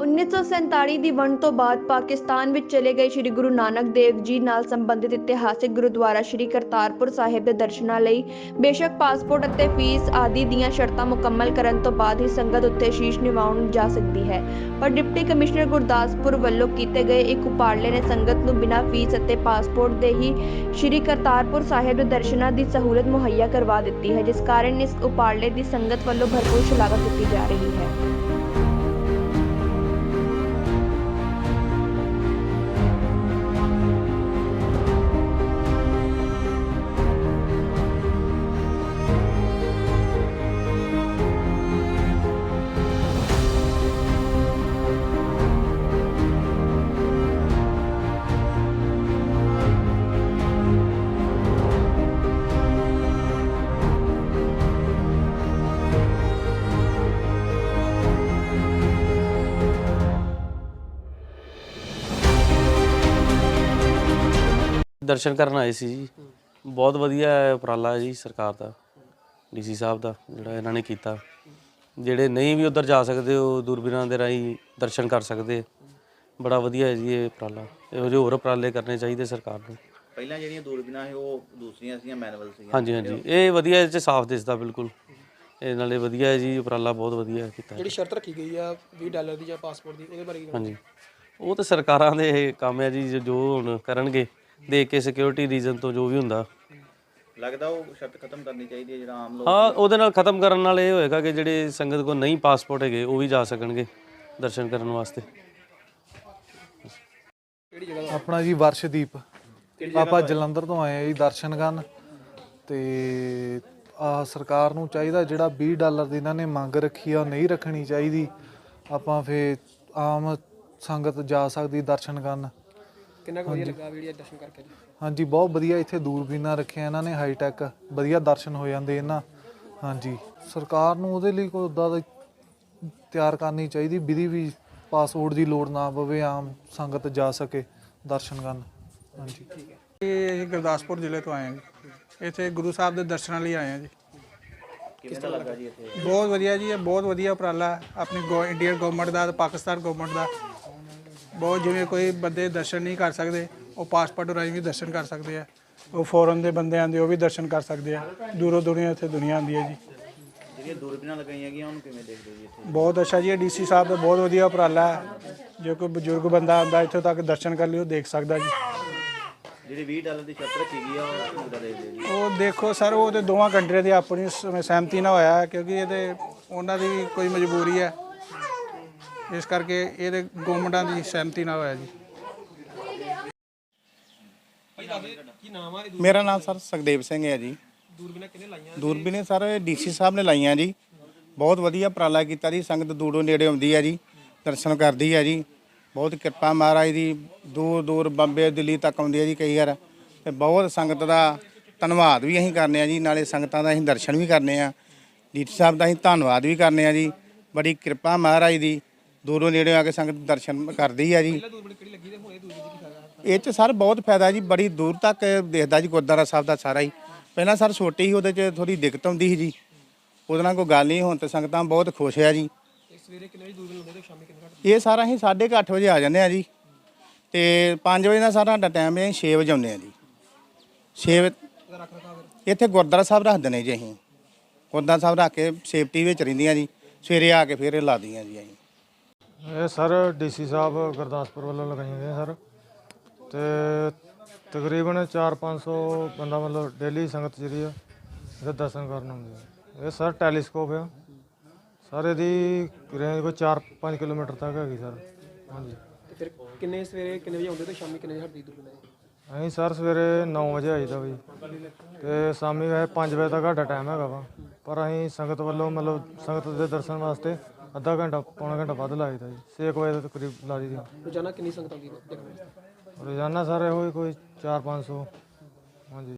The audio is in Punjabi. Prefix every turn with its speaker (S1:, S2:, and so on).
S1: 1947 ਦੀ ਵੰਡ ਤੋਂ ਬਾਅਦ ਪਾਕਿਸਤਾਨ ਵਿੱਚ ਚਲੇ ਗਏ ਸ੍ਰੀ ਗੁਰੂ ਨਾਨਕ ਦੇਵ ਜੀ ਨਾਲ ਸੰਬੰਧਿਤ ਇਤਿਹਾਸਿਕ ਗੁਰਦੁਆਰਾ ਸ੍ਰੀ ਕਰਤਾਰਪੁਰ ਸਾਹਿਬ ਦੇ ਦਰਸ਼ਨਾਂ ਲਈ। ਬੇਸ਼ੱਕ ਪਾਸਪੋਰਟ ਅਤੇ ਫੀਸ ਆਦਿ ਦੀਆਂ ਸ਼ਰਤਾਂ ਮੁਕੰਮਲ ਕਰਨ ਤੋਂ ਬਾਅਦ ਹੀ ਸੰਗਤ ਉੱਤੇ ਸ਼ੀਸ਼ ਨਿਵਾਉਣ ਜਾ ਸਕਦੀ ਹੈ। ਪਰ ਡਿਪਟੀ ਕਮਿਸ਼ਨਰ ਗੁਰਦਾਸਪੁਰ ਵੱਲੋਂ ਕੀਤੇ ਗਏ ਇੱਕ ਉਪਾਰਲੇ ਨੇ ਸੰਗਤ ਨੂੰ ਬਿਨਾਂ ਫੀਸ ਅਤੇ ਪਾਸਪੋਰਟ ਦੇ ਹੀ ਸ੍ਰੀ ਕਰਤਾਰਪੁਰ ਸਾਹਿਬ ਦੇ ਦਰਸ਼ਨਾਂ ਦੀ ਸਹੂਲਤ ਮੁਹੱਈਆ ਕਰਵਾ ਦਿੱਤੀ ਹੈ, ਜਿਸ ਕਾਰਨ ਇਸ ਉਪਾਰਲੇ ਦੀ ਸੰਗਤ ਵੱਲੋਂ ਭਰਪੂਰ ਸ਼ਲਾਘਾ ਕੀਤੀ ਜਾ ਰਹੀ ਹੈ।
S2: ਦਰਸ਼ਨ ਕਰਨ ਆਏ ਸੀ ਜੀ। ਬਹੁਤ ਵਧੀਆ ਹੈ ਉਪਰਾਲਾ ਹੈ ਜੀ ਸਰਕਾਰ ਦਾ ਡੀਸੀ ਸਾਹਿਬ ਦਾ ਜਿਹੜਾ ਇਹਨਾਂ ਨੇ ਕੀਤਾ। ਜਿਹੜੇ ਨਹੀਂ ਵੀ ਉਧਰ ਜਾ ਸਕਦੇ ਉਹ ਦੂਰਬੀਨਾਂ ਦੇ ਰਾਹੀਂ ਦਰਸ਼ਨ ਕਰ ਸਕਦੇ। ਬੜਾ ਵਧੀਆ ਹੈ ਜੀ ਇਹ ਉਪਰਾਲਾ। ਇਹੋ ਜਿਹੇ ਹੋਰ ਉਪਰਾਲੇ ਕਰਨੇ ਚਾਹੀਦੇ ਸਰਕਾਰ ਨੂੰ।
S3: ਪਹਿਲਾਂ ਜਿਹੜੀਆਂ ਦੂਰਬੀਨਾਂ ਸੀ ਉਹ ਦੂਸਰੀਆਂ ਸੀਗੀਆਂ ਮੈਨੂਅਲ ਸੀਗੀਆਂ।
S2: ਹਾਂਜੀ ਹਾਂਜੀ। ਇਹ ਵਧੀਆ ਇਹ 'ਚ ਸਾਫ਼ ਦਿਸਦਾ ਬਿਲਕੁਲ। ਇਹ ਨਾਲੇ ਵਧੀਆ ਹੈ ਜੀ ਉਪਰਾਲਾ ਬਹੁਤ ਵਧੀਆ ਕੀਤਾ।
S4: ਜਿਹੜੀ ਸ਼ਰਤ ਰੱਖੀ ਗਈ ਆ 20 ਡਾਲਰ ਦੀ ਜਾਂ ਪਾਸਪੋਰਟ ਦੀ ਉਹਦੇ ਬਾਰੇ ਕੀ?
S2: ਹਾਂਜੀ। ਉਹ ਤਾਂ ਸਰਕਾਰਾਂ ਦੇ ਇਹ ਕੰਮ ਹੈ ਜੋ- ਜੋ ਹੁਣ ਕਰਨਗੇ। ਦੇਖ ਕੇ ਸਿਕਿਉਰਿਟੀ ਰੀਜ਼ਨ ਤੋਂ ਜੋ ਵੀ ਹੁੰਦਾ।
S3: ਲੱਗਦਾ ਉਹ ਸ਼ਰਤ ਖਤਮ ਕਰਨੀ ਚਾਹੀਦੀ ਹੈ ਜਿਹੜਾ ਆਮ ਲੋਕ
S2: ਹਾਂ ਉਹਦੇ ਨਾਲ ਖਤਮ ਕਰਨ ਨਾਲ ਇਹ ਹੋਏਗਾ ਕਿ ਜਿਹੜੇ ਸੰਗਤ ਕੋਲ ਨਹੀਂ ਪਾਸਪੋਰਟ ਹੈਗੇ ਉਹ ਵੀ ਜਾ ਸਕਣਗੇ ਦਰਸ਼ਨ ਕਰਨ ਵਾਸਤੇ।
S5: ਆਪਣਾ ਜੀ ਵਰਸ਼ਦੀਪ। ਆਪਾਂ ਜਲੰਧਰ ਤੋਂ ਆਏ ਆ ਜੀ ਦਰਸ਼ਨ ਕਰਨ। ਤੇ ਆ ਸਰਕਾਰ ਨੂੰ ਚਾਹੀਦਾ ਜਿਹੜਾ 20 ਡਾਲਰ ਦੀ ਇਹਨਾਂ ਨੇ ਮੰਗ ਰੱਖੀ ਆ ਉਹ ਨਹੀਂ ਰੱਖਣੀ ਚਾਹੀਦੀ। ਆਪਾਂ ਫੇ ਆਮ ਸੰਗਤ ਜਾ ਸਕਦੀ ਦਰਸ਼ਨ ਕਰਨ।
S4: ਕਿੰਨਾ ਕੁ ਵਧੀਆ ਲੱਗਾ ਵੀਡੀਓ ਦਰਸ਼ਨ ਕਰਕੇ ਜੀ?
S5: ਹਾਂਜੀ ਬਹੁਤ ਵਧੀਆ ਇੱਥੇ ਦੂਰਬੀਨਾਂ ਰੱਖਿਆ ਇਹਨਾਂ ਨੇ ਹਾਈ ਟੈਕ ਵਧੀਆ ਦਰਸ਼ਨ ਹੋ ਜਾਂਦੇ ਇਹਨਾਂ। ਹਾਂਜੀ ਸਰਕਾਰ ਨੂੰ ਉਹਦੇ ਲਈ ਕੋਈ ਉਦਾਂ ਦਾ ਤਿਆਰ ਕਰਨੀ ਚਾਹੀਦੀ ਵਿਧੀ ਵੀ ਪਾਸਪੋਰਟ ਦੀ ਲੋੜ ਨਾ ਪਵੇ ਆਮ ਸੰਗਤ ਜਾ ਸਕੇ ਦਰਸ਼ਨ ਕਰਨ। ਹਾਂਜੀ।
S6: ਇਹ ਅਸੀਂ ਗੁਰਦਾਸਪੁਰ ਜ਼ਿਲ੍ਹੇ ਤੋਂ ਆਏ ਹਾਂ ਜੀ। ਇੱਥੇ ਗੁਰੂ ਸਾਹਿਬ ਦੇ ਦਰਸ਼ਨਾਂ ਲਈ ਆਏ ਹਾਂ ਜੀ।
S3: ਕਿਵੇਂ ਦਾ ਲੱਗਾ ਜੀ ਇੱਥੇ?
S6: ਬਹੁਤ ਵਧੀਆ ਜੀ ਇਹ ਬਹੁਤ ਵਧੀਆ ਉਪਰਾਲਾ। ਹੈ ਆਪਣੀ ਗੋ ਇੰਡੀਅਨ ਗਵਰਨਮੈਂਟ ਦਾ ਤੇ ਪਾਕਿਸਤਾਨ ਗਵਰਨਮੈਂਟ ਦਾ। ਬਹੁਤ ਜਿਵੇਂ ਕੋਈ ਬੰਦੇ ਦਰਸ਼ਨ ਨਹੀਂ ਕਰ ਸਕਦੇ ਉਹ ਪਾਸਪੋਰਟ ਰਾਹੀਂ ਵੀ ਦਰਸ਼ਨ ਕਰ ਸਕਦੇ ਆ ਉਹ ਫੋਰਨ ਦੇ ਬੰਦੇ ਆਂਦੇ ਉਹ ਵੀ ਦਰਸ਼ਨ ਕਰ ਸਕਦੇ ਆ ਦੂਰੋਂ ਦੁਨੀਆ ਇੱਥੇ ਦੁਨੀਆ ਆਂਦੀ ਹੈ ਜੀ।
S3: ਜਿਹੜੀਆਂ ਦੂਰਬੀਨਾਂ ਲਗਾਈਆਂ ਗਈਆਂ ਉਹਨੂੰ ਕਿਵੇਂ ਦੇਖਦੇ ਜੀ ਇੱਥੇ?
S6: ਬਹੁਤ ਅੱਛਾ ਜੀ ਡੀਸੀ ਸਾਹਿਬ ਦਾ ਬਹੁਤ ਵਧੀਆ ਉਪਰਾਲਾ ਹੈ ਜੇ ਕੋਈ ਬਜ਼ੁਰਗ ਬੰਦਾ ਆਂਦਾ ਇੱਥੋਂ ਤੱਕ ਦਰਸ਼ਨ ਕਰ ਲਈ ਉਹ ਦੇਖ ਸਕਦਾ ਜੀ।
S3: ਜਿਹੜੀ 20 ਡਾਲਰ ਦੀ ਸ਼ਰਤ ਰੱਖੀ ਗਈ ਆ ਉਹ ਕਿੱਦਾਂ ਦੇਖਦੇ ਜੀ?
S6: ਉਹ ਦੇਖੋ ਸਰ ਉਹ ਤੇ ਦੋਵਾਂ ਕੰਟਰੀਆਂ ਦੀ ਆਪਣੀ ਸਹਿਮਤੀ ਨਾਲ ਹੋਇਆ ਕਿਉਂਕਿ ਇਹਦੇ ਉਹਨਾਂ ਦੀ ਕੋਈ ਮਜਬੂਰੀ ਹੈ। ਇਸ ਕਰਕੇ ਇਹਦੇ ਗਵਰਨਮੈਂਟਾਂ ਦੀ ਸਹਿਮਤੀ ਨਾਲ ਹੋਇਆ ਜੀ।
S7: ਮੇਰਾ ਨਾਮ ਸਰ ਸੁਖਦੇਵ ਸਿੰਘ ਹੈ ਜੀ।
S4: ਦੂਰਬੀਨਾਂ ਕਿੰਨੇ ਲਾਈਆਂ
S7: ਦੂਰਬੀਨੇ ਸਰ ਡੀਸੀ ਸਾਹਿਬ ਨੇ ਲਾਈਆਂ ਜੀ। ਬਹੁਤ ਵਧੀਆ ਉਪਰਾਲਾ ਕੀਤਾ ਜੀ। ਸੰਗਤ ਦੂਰੋਂ ਨੇੜੇ ਆਉਂਦੀ ਹੈ ਜੀ। ਦਰਸ਼ਨ ਕਰਦੀ ਹੈ ਜੀ। ਬਹੁਤ ਕਿਰਪਾ ਮਹਾਰਾਜ ਦੀ। ਦੂਰ ਦੂਰ ਬੰਬੇ ਦਿੱਲੀ ਤੱਕ ਆਉਂਦੀ ਹੈ ਜੀ ਕਈ ਵਾਰ। ਤੇ ਬਹੁਤ ਸੰਗਤ ਦਾ ਧੰਨਵਾਦ ਵੀ ਅਸੀਂ ਕਰਨੇ ਆ ਜੀ। ਨਾਲੇ ਸੰਗਤਾਂ ਦਾ ਅਸੀਂ ਦਰਸ਼ਨ ਵੀ ਕਰਨੇ ਆ। ਡੀਸੀ ਸਾਹਿਬ ਦਾ ਅਸੀਂ ਧੰਨਵਾਦ ਵੀ ਕਰਨੇ ਆ ਜੀ। ਬੜੀ ਕਿਰਪਾ ਮਹਾਰਾਜ ਦੀ। ਦੂਰੋਂ ਨੇੜੇ ਆ ਕੇ ਸੰਗਤ ਦਰਸ਼ਨ ਕਰਦੀ ਹੈ ਜੀ।
S4: ਇਹ
S7: ਚ ਸਰ ਬਹੁਤ ਫਾਇਦਾ ਜੀ ਬੜੀ ਦੂਰ ਤੱਕ ਦੇਖਦਾ ਜੀ ਗੁਰਦੁਆਰਾ ਸਾਹਿਬ ਦਾ ਸਾਰਾ ਹੀ। ਪਹਿਲਾਂ ਸਰ ਛੋਟੀ ਸੀ ਉਹਦੇ ਚ ਥੋੜੀ ਦਿੱਕਤ ਆਉਂਦੀ ਸੀ ਜੀ। ਉਹਦੇ ਨਾਲ ਕੋਈ ਗੱਲ ਨਹੀਂ ਹੁਣ ਤੇ ਸੰਗਤਾਂ ਬਹੁਤ ਖੁਸ਼ ਆ ਜੀ।
S4: ਇਹ ਹੁੰਦੇ
S7: ਸਾਰਾ ਅਸੀਂ 8:30 ਵਜੇ ਆ ਜਾਂਦੇ ਆ ਜੀ। ਤੇ 5 ਵਜੇ ਦਾ ਸਾਡਾ ਟਾਈਮ ਹੈ 6 ਵਜੇ ਆਉਂਦੇ ਆ ਜੀ। 6
S4: ਇਹਦਾ ਰੱਖ ਰਖਾ ਫਿਰ?
S7: ਇੱਥੇ ਗੁਰਦੁਆਰਾ ਸਾਹਿਬ ਰੱਖਦੇ ਨੇ ਜੀ ਅਸੀਂ। ਗੁਰਦੁਆਰਾ ਸਾਹਿਬ ਰੱਖ ਕੇ ਸੇਫਟੀ ਵਿੱਚ ਰਹਿੰਦੀਆਂ ਜੀ। ਸਵੇਰੇ ਆ ਕੇ ਫਿਰ ਇਹ ਲਾਦੀਆਂ ਜੀ ਅਸੀਂ।
S5: ਇਹ ਸਰ ਡੀਸੀ ਸਾਹਿਬ ਗੁਰਦਾਸਪੁਰ ਵੱਲੋਂ ਲਗਾਈਆਂ ਗਈਆਂ ਸਰ। ਤੇ ਤਕਰੀਬਨ 4-500 ਬੰਦਾ ਮਤਲਬ ਡੇਲੀ ਸੰਗਤ ਜਿਹੜੀ ਆ ਇਹਦੇ ਦਰਸ਼ਨ ਕਰਨ ਆਉਂਦੀ ਹੈ ਇਹ ਸਰ ਟੈਲੀਸਕੋਪ ਆ। ਸਰ ਇਹਦੀ ਰੇਂਜ ਕੋਈ 4-5 ਕਿਲੋਮੀਟਰ ਤੱਕ ਹੈਗੀ ਸਰ। ਹਾਂਜੀ।
S4: ਤੇ ਫਿਰ ਕਿੰਨੇ ਸਵੇਰੇ ਕਿੰਨੇ ਵਜੇ ਆਉਂਦੇ ਤੇ ਸ਼ਾਮੀ ਕਿੰਨੇ ਵਜੇ ਹਟਦੀ ਇਹ?
S5: ਅਸੀਂ ਸਰ ਸਵੇਰੇ 9 ਵਜੇ ਆਈਦਾ ਵੀ ਤੇ ਸ਼ਾਮੀ ਵੈਸੇ 5 ਵਜੇ ਤੱਕ ਸਾਡਾ ਟਾਈਮ ਹੈਗਾ ਵਾ। ਪਰ ਅਸੀਂ ਸੰਗਤ ਵੱਲੋਂ ਮਤਲਬ ਸੰਗਤ ਦੇ ਦਰਸ਼ਨ ਵਾਸਤੇ ਅੱਧਾ ਘੰਟਾ ਪੌਣਾ ਘੰਟਾ ਵੱਧ ਲਾਈਦਾ ਜੀ। 6 ਵਜੇ ਤੱਕ ਕਰੀਬ ਲਾ ਦਈਦੀ
S4: ਰੋਜ਼ਾਨਾ ਕਿੰਨੀ ਸੰਗਤ ਆਉਂਦੀ ਹੈ? ਦੇਖਣ ਵਾਸਤੇ
S5: ਰੋਜ਼ਾਨਾ ਸਰ ਇਹੋ ਹੀ ਕੋਈ 4-500 ਹਾਂਜੀ।